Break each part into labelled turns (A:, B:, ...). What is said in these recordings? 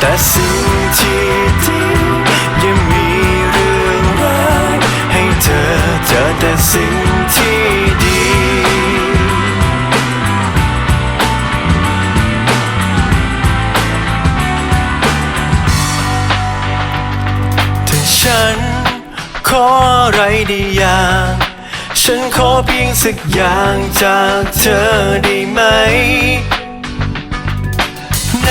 A: แต่สิ่งที่ดียังมีเรื่องร้ายให้เธอเจอแต่สิ่งที่ดีถ้าฉันขออะไรได้อย่างฉันขอเพียงสักอย่างจากเธอได้ไหมใน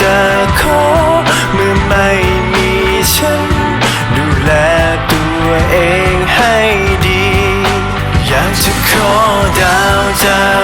A: จะขอเมื่อไม่มีฉัน ดูแลตัวเองให้ดี อยากจะขอดาวจาก